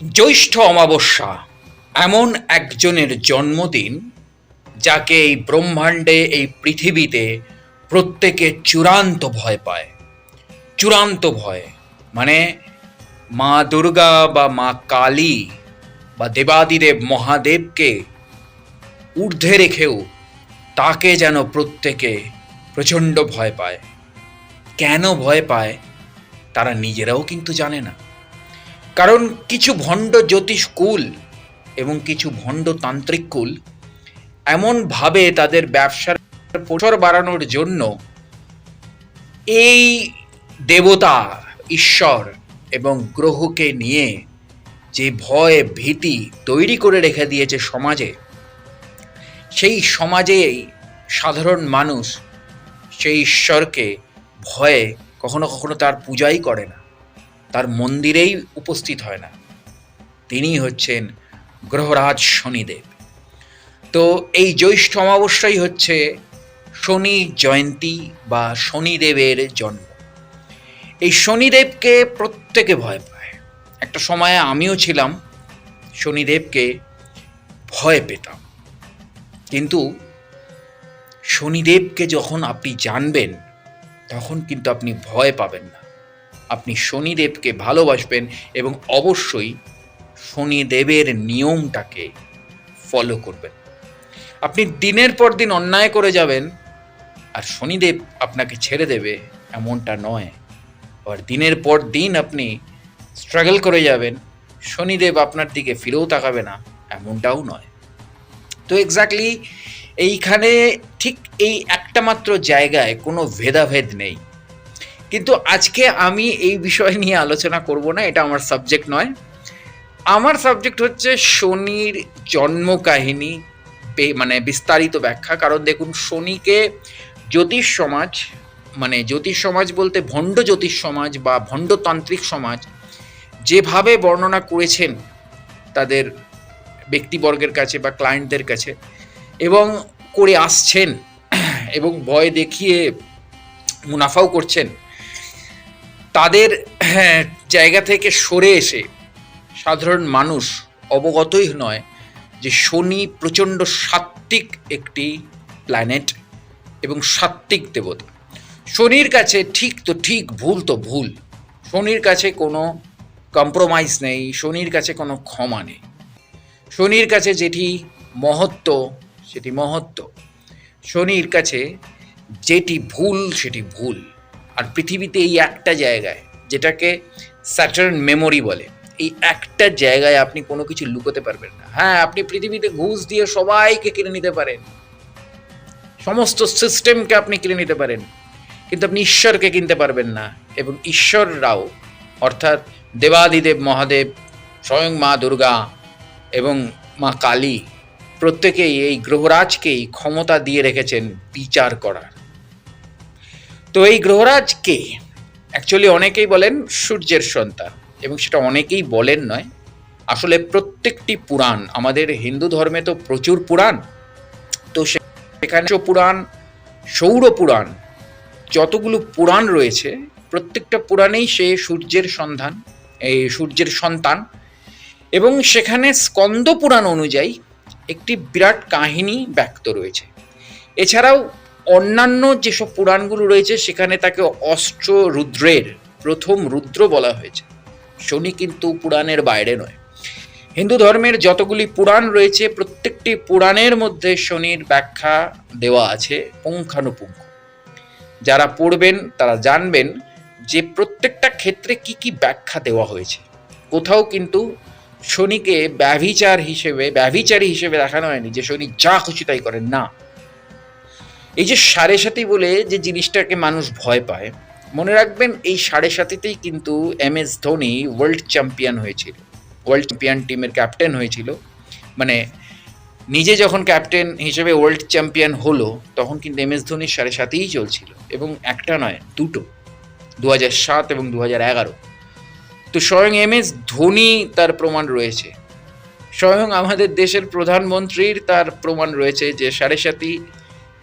জ্যৈষ্ঠ অমাবস্যা, এমন একজনের জন্মদিন যাকে এই ব্রহ্মাণ্ডে, এই পৃথিবীতে প্রত্যেকে চূড়ান্ত ভয় পায়। চূড়ান্ত ভয় মানে মা দুর্গা বা মা কালী বা দেবাদিদেব মহাদেবকে ঊর্ধ্বে রেখেও তাকে যেন প্রত্যেকে প্রচণ্ড ভয় পায়। কেন ভয় পায় তারা নিজেরাও কিন্তু জানে না। কারণ কিছু ভণ্ড জ্যোতিষ কুল এবং কিছু ভণ্ড তান্ত্রিক কুল এমনভাবে তাদের ব্যবসার প্রসার বাড়ানোর জন্য এই দেবতা, ঈশ্বর এবং গ্রহকে নিয়ে যে ভয়, ভীতি তৈরি করে রেখে দিয়েছে সমাজে, সেই সমাজেই সাধারণ মানুষ সেই ঈশ্বরকে ভয়ে কখনো কখনো তার পূজাই করে না। তার মন্দিরেই উপস্থিত হয় না। তিনি হচ্ছেন গ্রহরাজ শনিদেব। তো এই জ্যৈষ্ঠ অমাবস্যাই হচ্ছে শনি জয়ন্তী বা শনিদেবের জন্ম। এই শনিদেবকে প্রত্যেকে ভয় পায়। একটা সময়ে আমিও ছিলাম, শনিদেবকে ভয় পেতাম। কিন্তু শনিদেবকে যখন আপনি জানবেন, তখন কিন্তু আপনি ভয় পাবেন না। আপনি শনিদেবকে ভালোবাসবেন এবং অবশ্যই শনিদেবের নিয়মটাকে ফলো করবেন। আপনি দিনের পর দিন অন্যায় করে যাবেন আর শনিদেব আপনাকে ছেড়ে দেবে এমনটা নয়। আর দিনের পর দিন আপনি স্ট্রাগল করে যাবেন, শনিদেব আপনার দিকে ফিরেও তাকাবে না, এমনটাও নয়। তো এক্স্যাক্টলি এইখানে ঠিক এই একটা মাত্র জায়গায় কোনো ভেদাভেদ নেই। কিন্তু আজকে আমি এই বিষয় নিয়ে আলোচনা করব না, এটা আমার সাবজেক্ট নয়। আমার সাবজেক্ট হচ্ছে শনির জন্ম কাহিনী মানে বিস্তারিত ব্যাখ্যা। কারণ দেখুন, শনিকে জ্যোতিষ সমাজ মানে জ্যোতিষ সমাজ বলতে ভণ্ড জ্যোতিষ সমাজ বা ভণ্ডতান্ত্রিক সমাজ যেভাবে বর্ণনা করেছেন তাদের ব্যক্তিবর্গের কাছে বা ক্লায়েন্টদের কাছে এবং করে আসছেন এবং ভয় দেখিয়ে মুনাফাও করছেন তাদের হ্যাঁ, জায়গা থেকে সরে এসে সাধারণ মানুষ অবগতই নয় যে শনি প্রচণ্ড সাত্ত্বিক একটি প্ল্যানেট এবং সাত্ত্বিক দেবতা। শনির কাছে ঠিক তো ঠিক ভুল তো ভুল। শনির কাছে কোনো কম্প্রোমাইজ নেই শনির কাছে কোনো ক্ষমা নেই। শনির কাছে যেটি মহত্ব সেটি মহত্ব। শনির কাছে যেটি ভুল সেটি ভুল। আর পৃথিবীতে এই একটা জায়গায়, যেটাকে স্যাটার্ন মেমোরি বলে, এই একটা জায়গায় আপনি কোনো কিছু লুকোতে পারবেন না। হ্যাঁ আপনি পৃথিবীতে ঘুষ দিয়ে সবাইকে কিনে নিতে পারেন। সমস্ত সিস্টেমকে আপনি কিনে নিতে পারেন, কিন্তু আপনি ঈশ্বরকে কিনতে পারবেন না, এবং ঈশ্বররাও, অর্থাৎ দেবাদিদেব মহাদেব, স্বয়ং মা দুর্গা এবং মা কালী, প্রত্যেকেই এই গ্রহরাজকেই ক্ষমতা দিয়ে রেখেছেন বিচার করার। তো এই গ্রহরাজ কে অ্যাকচুয়ালি অনেকেই বলেন সূর্যের সন্তান এবং সেটা অনেকেই বলেন নয়। আসলে প্রত্যেকটি পুরাণ, আমাদের হিন্দু ধর্মে তো প্রচুর পুরাণ। তো সেখানে পুরাণ, সৌর পুরাণ, যতগুলো পুরাণ রয়েছে, প্রত্যেকটা পুরাণেই সে সূর্যের সন্ধান, এই সূর্যের সন্তান। এবং সেখানে স্কন্দ পুরাণ অনুযায়ী একটি বিরাট কাহিনী ব্যক্ত রয়েছে। এছাড়াও অন্যান্য যেসব পুরাণগুলো রয়েছে, সেখানে তাকে অস্ত্র রুদ্রের, প্রথম রুদ্র বলা হয়েছে। শনি কিন্তু পুরাণের বাইরে নয়। হিন্দু ধর্মের যতগুলি পুরাণ রয়েছে, প্রত্যেকটি পুরাণের মধ্যে শনির ব্যাখ্যা দেওয়া আছে পুঙ্খানুপুঙ্খ। যারা পড়বেন, তারা জানবেন যে প্রত্যেকটা ক্ষেত্রে কি কি ব্যাখ্যা দেওয়া হয়েছে। কোথাও কিন্তু শনিকে ব্যভিচার হিসেবে, ব্যভিচারী হিসেবে দেখানো হয়নি যে শনি যা খুশি তাই করেন। না। এই যে সাড়ে সাথী বলে যে জিনিসটাকে মানুষ ভয় পায়, মনে রাখবেন এই সাড়ে সাথীতেই কিন্তু M S Dhoni world champion হয়েছিল। ওয়ার্ল্ড চ্যাম্পিয়ন টিমের ক্যাপ্টেন হয়েছিল। মানে নিজে যখন ক্যাপ্টেন হিসেবে ওয়ার্ল্ড চ্যাম্পিয়ন হলো, তখন কিন্তু এম এস ধোনির সাড়ে সাথেই চলছিল এবং একটা নয়, দুটো দু সাত এবং দু এগারো। তো স্বয়ং এম এস ধোনি তার প্রমাণ রয়েছে। স্বয়ং আমাদের দেশের প্রধানমন্ত্রীর তার প্রমাণ রয়েছে যে সাড়ে সাথী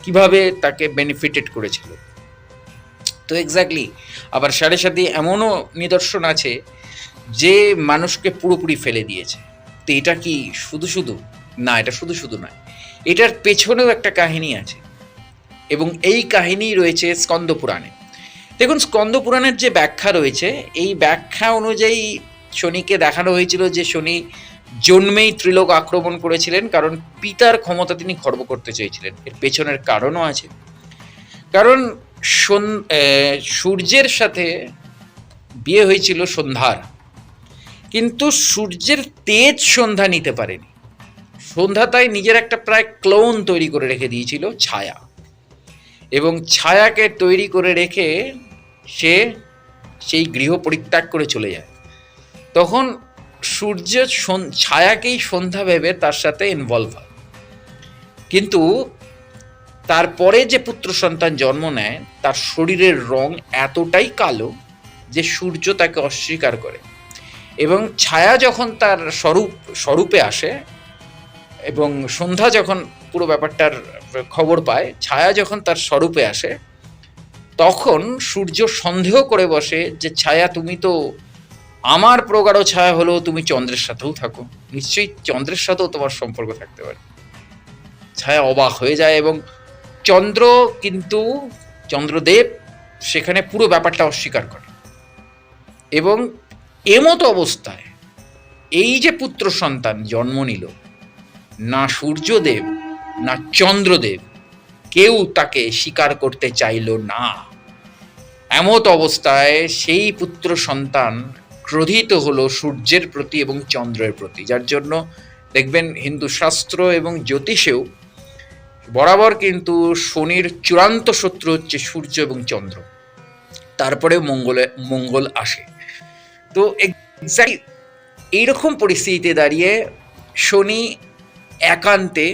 কীভাবে তাকে বেনিফিটেড করেছিল? তো এক্স্যাক্টলি আবার সাড়ে সাথে এমনও নিদর্শন আছে যে মানুষকে পুরোপুরি ফেলে দিয়েছে। তো এটা কি শুধু শুধু? না, এটা শুধু শুধু নয়। এটার পেছনেও একটা কাহিনী আছে এবং এই কাহিনী রয়েছে স্কন্দ পুরাণে দেখুন স্কন্দ পুরাণের যে ব্যাখ্যা রয়েছে, এই ব্যাখ্যা অনুযায়ী শনিকে দেখানো হয়েছিল যে শনি জন্মেই ত্রিলোক আক্রমণ করেছিলেন, কারণ পিতার ক্ষমতা তিনি খর্ব করতে চেয়েছিলেন। এর পেছনের কারণও আছে। কারণ সূর্যের সাথে বিয়ে হয়েছিল সন্ধ্যার। কিন্তু সূর্যের তেজ সন্ধ্যা নিতে পারেনি। সন্ধ্যা তাই নিজের একটা প্রায় ক্লোন তৈরি করে রেখে দিয়েছিল, ছায়া। এবং ছায়াকে তৈরি করে রেখে সে সেই গৃহ পরিত্যাগ করে চলে যায়। তখন সূর্য ছায়াকেই সন্ধ্যা ভেবে তার সাথে ইনভলভ হয়। কিন্তু তারপরে যে পুত্র সন্তান জন্ম নেয়, তার শরীরের রং এতটাই কালো যে সূর্য তাকে অস্বীকার করে। এবং ছায়া যখন তার স্বরূপ স্বরূপে আসে এবং সন্ধ্যা যখন পুরো ব্যাপারটার খবর পায়, ছায়া যখন তার স্বরূপে আসে, তখন সূর্য সন্দেহ করে বসে যে, ছায়া, তুমি তো আমার প্রগাঢ় ছায়া হলেও তুমি চন্দ্রের সাথেও থাকো। নিশ্চয়ই চন্দ্রের সাথেও তোমার সম্পর্ক থাকতে পারে। ছায়া অবাক হয়ে যায় এবং চন্দ্র কিন্তু চন্দ্রদেব সেখানে পুরো ব্যাপারটা অস্বীকার করে। এবং এমতো অবস্থায় এই যে পুত্র সন্তান জন্ম নিল, না সূর্যদেব, না চন্দ্রদেব, কেউ তাকে স্বীকার করতে চাইল না। এমত অবস্থায় সেই পুত্র সন্তান ক্রোধিত হলো সূর্যের প্রতি এবং চন্দ্রের প্রতি, যার জন্য দেখবেন হিন্দু শাস্ত্র এবং জ্যোতিষেও বরাবর কিন্তু শনির চূড়ান্ত শত্রু হচ্ছে সূর্য এবং চন্দ্র। তারপরে মঙ্গলে, মঙ্গল আসে। তো এক্স্যাক্টলি এইরকম পরিস্থিতিতে দাঁড়িয়ে শনি একান্তে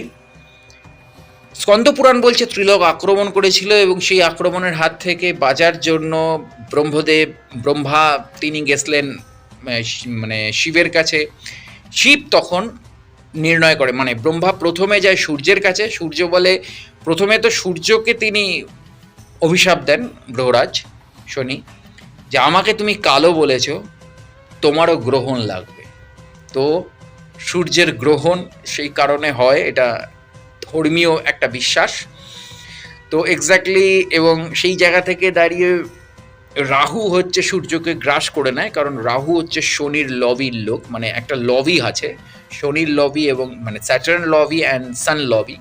স্কন্দপুরাণ বলছে ত্রিলোক আক্রমণ করেছিল এবং সেই আক্রমণের হাত থেকে বাজার জন্য ব্রহ্মদেব, ব্রহ্মা, তিনি গেছিলেন মানে শিবের কাছে। শিব তখন নির্ণয় করে মানে ব্রহ্মা প্রথমে যায় সূর্যের কাছে। সূর্য বলে, প্রথমে তো সূর্যকে তিনি অভিশাপ দেন গ্রহরাজ শনি, যে আমাকে তুমি কালো বলেছ, তোমারও গ্রহণ লাগবে। তো সূর্যের গ্রহণ সেই কারণে হয়, এটা ধর্মীয় একটা বিশ্বাস। তো এক্স্যাক্টলি এবং সেই জায়গা থেকে দাঁড়িয়ে রাহু হচ্ছে সূর্যকে গ্রাস করে নেয়, কারণ রাহু হচ্ছে শনির লবির লোক মানে একটা লবি আছে, শনির লবি এবং মানে Saturn lobby and sun lobby.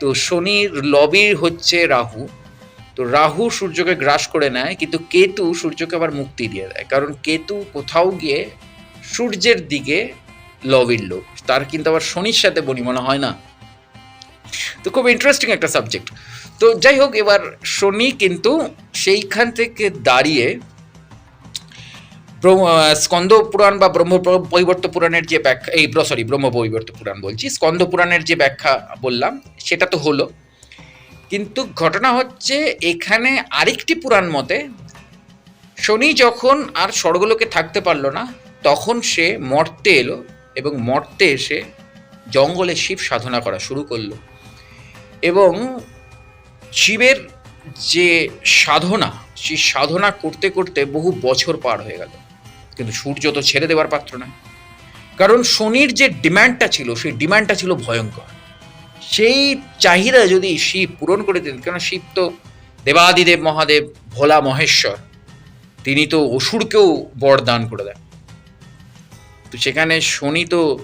তো শনির লবির হচ্ছে রাহু, তো রাহু সূর্যকে গ্রাস করে নেয়, কিন্তু কেতু সূর্যকে আবার মুক্তি দিয়ে দেয়, কারণ কেতু কোথাও গিয়ে সূর্যের দিকে লবির লোক, তার কিন্তু আবার শনির সাথে বনিমনা হয় না। তো খুব ইন্টারেস্টিং একটা সাবজেক্ট তো যাই হোক এবার শনি কিন্তু সেইখান থেকে দাঁড়িয়ে স্কন্দ পুরাণ বা ব্রহ্ম বৈবর্ত পুরাণের যে ব্যাখ্যা, এই সরি ব্রহ্ম বৈবর্ত পুরাণ বলছি, স্কন্দ পুরাণের যে ব্যাখ্যা বললাম, সেটা তো হলো। কিন্তু ঘটনা হচ্ছে, এখানে আরেকটি পুরাণ মতে, শনি যখন আর স্বর্গলোকে থাকতে পারল না, তখন সে মর্তে এলো এবং মর্তে এসে জঙ্গলে শিব সাধনা করা শুরু করল। এবং শিবের যে সাধনা, সেই সাধনা করতে করতে বহু বছর পার হয়ে গেল। কিন্তু সূর্য তো ছেড়ে দেওয়ার পাত্র নয়। কারণ শনির যে ডিমান্ডটা ছিল, সেই ডিমান্ডটা ছিল ভয়ঙ্কর। সেই চাহিদা যদি শিব পূরণ করে দিতেন কেন শিব তো দেবাদিদেব মহাদেব, ভোলা মহেশ্বর, তিনি তো অসুরকেও বরদান করে দেন। তো সেখানে শনি তো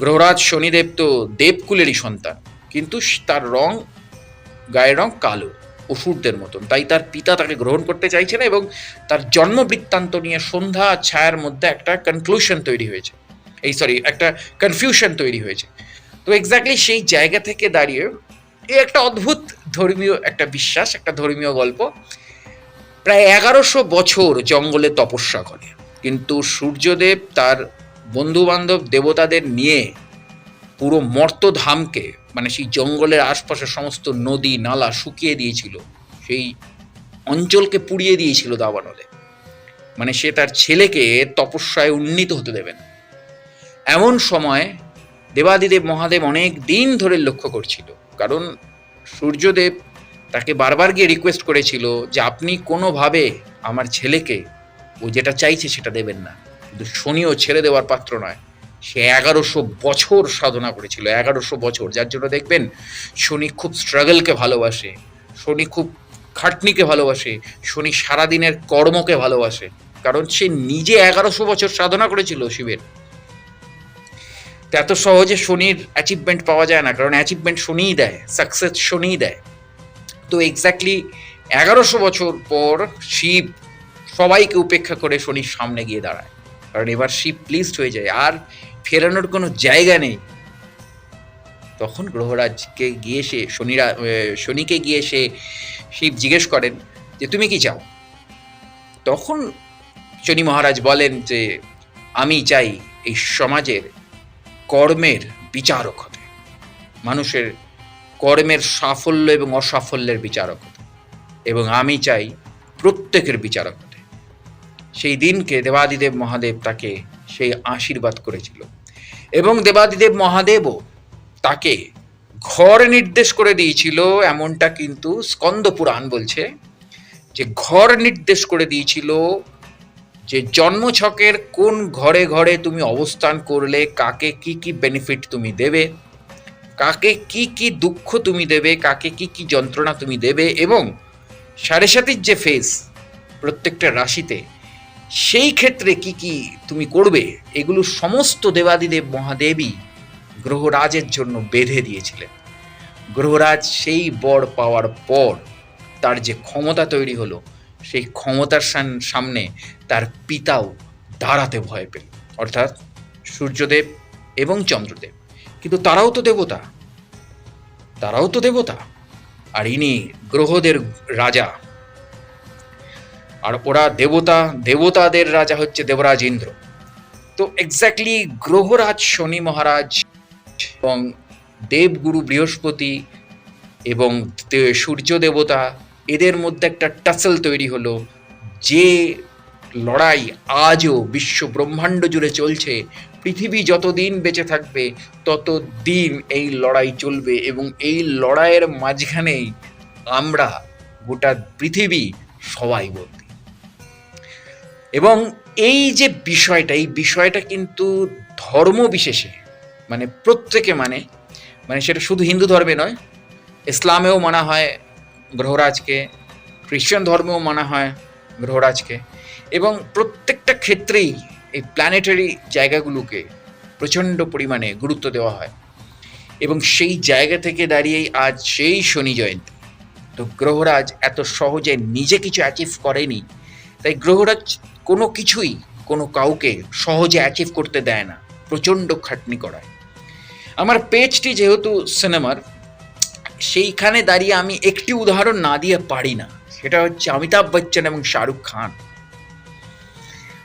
গ্রহরাজ শনিদেব তো দেবকুলেরই সন্তান। কিন্তু তার রং গায়ের রং কালো, অসুরদের মতন। তাই তার পিতা তাকে গ্রহণ করতে চাইছে না এবং তার জন্ম বৃত্তান্ত নিয়ে সন্ধ্যা ছায়ার মধ্যে একটা কনক্লুশন তৈরি হয়েছে। এই সরি একটা কনফিউশন তৈরি হয়েছে। তো এক্স্যাক্টলি সেই জায়গা থেকে দাঁড়িয়ে এই একটা অদ্ভুত ধর্মীয় একটা বিশ্বাস, একটা ধর্মীয় গল্প। প্রায় এগারোশো বছর জঙ্গলে তপস্যা করে। কিন্তু সূর্যদেব তার বন্ধু বান্ধব দেবতাদের নিয়ে পুরো মর্তধামকে মানে সেই জঙ্গলের আশপাশের সমস্ত নদী, নালা শুকিয়ে দিয়েছিল। সেই অঞ্চলকে পুড়িয়ে দিয়েছিল দাবানলে। মানে সে তার ছেলেকে তপস্যায় উন্নীত হতে দেবে না এমন সময় দেবাদিদেব মহাদেব অনেক দিন ধরে লক্ষ্য করছিল। কারণ সূর্যদেব তাকে বারবার গিয়ে রিকোয়েস্ট করেছিল যে আপনি কোনোভাবে আমার ছেলেকে, ও যেটা চাইছে সেটা দেবেন না। কিন্তু শনিও ছেড়ে দেওয়ার পাত্র নয়। সে এগারোশো বছর সাধনা করেছিল, এগারোশো বছর। যার জন্য দেখবেন, শনি খুব স্ট্রাগলকে ভালোবাসে, শনি খুব খাটনিকে ভালোবাসে, শনি সারাদিনের কর্মকে ভালোবাসে, কারণ সে নিজে এগারোশো বছর সাধনা করেছিল শিবের। এত সহজে শনির অ্যাচিভমেন্ট পাওয়া যায় না, কারণ অ্যাচিভমেন্ট শনিই দেয় সাকসেস শনিই দেয়। তো এক্স্যাক্টলি এগারোশো বছর পর শিব সবাইকে উপেক্ষা করে শনির সামনে গিয়ে দাঁড়ায়। কারণ এবার শিব প্লিজড হয়ে যায়। আর ফেরানোর কোনো জায়গা নেই। তখন গ্রহরাজকে গিয়ে সে শনিরা শনিকে গিয়ে সে শিব জিজ্ঞেস করেন যে, তুমি কি চাও? তখন শনি মহারাজ বলেন যে, আমি চাই এই সমাজের কর্মের বিচারক হতে। মানুষের কর্মের সাফল্য এবং অসাফল্যের বিচারক হতে। এবং আমি চাই প্রত্যেকের বিচারক হতে। সেই দিনকে দেবাদিদেব মহাদেব তাকে সেই আশীর্বাদ করেছিল। এবং দেবাদিদেব মহাদেবও তাকে ঘর নির্দেশ করে দিয়েছিল, এমনটা কিন্তু স্কন্দ পুরাণ বলছে, যে ঘর নির্দেশ করে দিয়েছিল যে জন্মছকের কোন ঘরে ঘরে তুমি অবস্থান করলে, কাকে কি কি বেনিফিট তুমি দেবে, কাকে কি কি দুঃখ তুমি দেবে, কাকে কি কি যন্ত্রণা তুমি দেবে, এবং সাড়ে সাতির যে ফেস প্রত্যেকটা রাশিতে সেই ক্ষেত্রে কি কি তুমি করবে, এগুলো সমস্ত দেবাদিদেব মহাদেবী গ্রহরাজের জন্য বেঁধে দিয়েছিলেন। গ্রহরাজ সেই বর পাওয়ার পর তার যে ক্ষমতা তৈরি হলো, সেই ক্ষমতার সামনে তার পিতাও দাঁড়াতে ভয় পেল। অর্থাৎ সূর্যদেব এবং চন্দ্রদেব। কিন্তু তারাও তো দেবতা। তারাও তো দেবতা। আর ইনি গ্রহদের রাজা। আর ওরা দেবতা, দেবতাদের রাজা হচ্ছে দেবরাজ ইন্দ্র। তো এক্স্যাক্টলি গ্রহরাজ শনি মহারাজ এবং দেবগুরু বৃহস্পতি এবং সূর্য দেবতা, এদের মধ্যে একটা টাসেল তৈরি হলো যে লড়াই আজও বিশ্ব ব্রহ্মাণ্ড জুড়ে চলছে। পৃথিবী যতদিন বেঁচে থাকবে, ততদিন এই লড়াই চলবে এবং এই লড়াইয়ের মাঝখানেই আমরা গোটা পৃথিবী সবাই বন্দি এবং এই যে বিষয়টা, এই বিষয়টা কিন্তু ধর্ম বিশেষে মানে প্রত্যেকে মানে মানে সেটা শুধু হিন্দু ধর্মে নয়, ইসলামেও মানা হয় গ্রহরাজকে খ্রিশ্চান ধর্মেও মানা হয় গ্রহরাজকে, এবং প্রত্যেকটা ক্ষেত্রেই এই প্ল্যানেটারি জায়গাগুলোকে প্রচণ্ড পরিমাণে গুরুত্ব দেওয়া হয়। এবং সেই জায়গা থেকে দাঁড়িয়েই আজ সেই শনি জয়ন্তী। তো গ্রহরাজ এত সহজে নিজে কিছু অ্যাচিভ করেনি তাই গ্রহরাজ কোনো কিছুই কোনো কাউকে সহজে অ্যাচিভ করতে দেয় না, প্রচণ্ড খাটনি করায়। আমার পেজটি যেহেতু সিনেমার সেইখানে দাঁড়িয়ে আমি একটি উদাহরণ না দিয়ে পারি না। সেটা হচ্ছে অমিতাভ বচ্চন এবং শাহরুখ খান।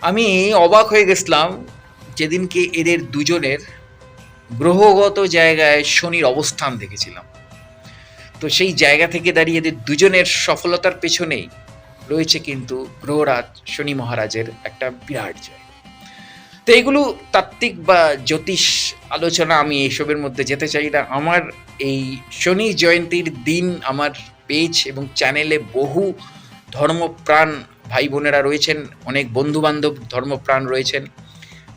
আমি অবাক হয়ে গেছিলাম যেদিনকে এদের দুজনের গ্রহগত জায়গায় শনির অবস্থান দেখেছিলাম। তো সেই জায়গা থেকে দাঁড়িয়ে এদের দুজনের সফলতার পেছনেই রয়েছে কিন্তু গ্রহরাজ শনি মহারাজের একটা বিরাট জয়। তো এগুলো তাত্ত্বিক বা জ্যোতিষ আলোচনা আমি এইসবের মধ্যে যেতে চাই না। আমার এই শনি জয়ন্তীর দিন আমার পেজ এবং চ্যানেলে বহু ধর্মপ্রাণ ভাই বোনেরা রয়েছেন, অনেক বন্ধু বান্ধব ধর্মপ্রাণ রয়েছেন।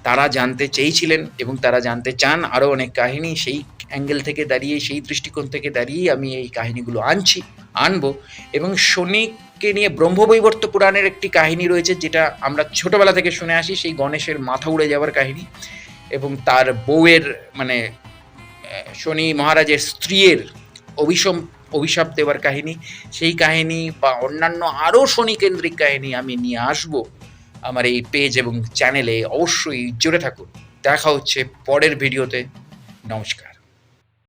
তারা জানতে চেয়েছিলেন এবং তারা জানতে চান আরও অনেক কাহিনী। সেই অ্যাঙ্গেল থেকে দাঁড়িয়ে, সেই দৃষ্টিকোণ থেকে দাঁড়িয়েই আমি এই কাহিনীগুলো আনছি, আনব এবং শনিকে নিয়ে ব্রহ্মবৈবর্ত পুরাণের একটি কাহিনী রয়েছে, যেটা আমরা ছোটবেলা থেকে শুনে আসি, সেই গণেশের মাথা উড়ে যাওয়ার কাহিনী এবং তার বউয়ের মানে শনি মহারাজের স্ত্রীর অভিশম, অভিশাপ দেওয়ার কাহিনী। সেই কাহিনী বা অন্যান্য আরও শনি কেন্দ্রিক কাহিনী আমি নিয়ে আসব আমার এই পেজ এবং চ্যানেলে। অবশ্যই জুড়ে থাকুন। দেখা হচ্ছে পরের ভিডিওতে। নমস্কার।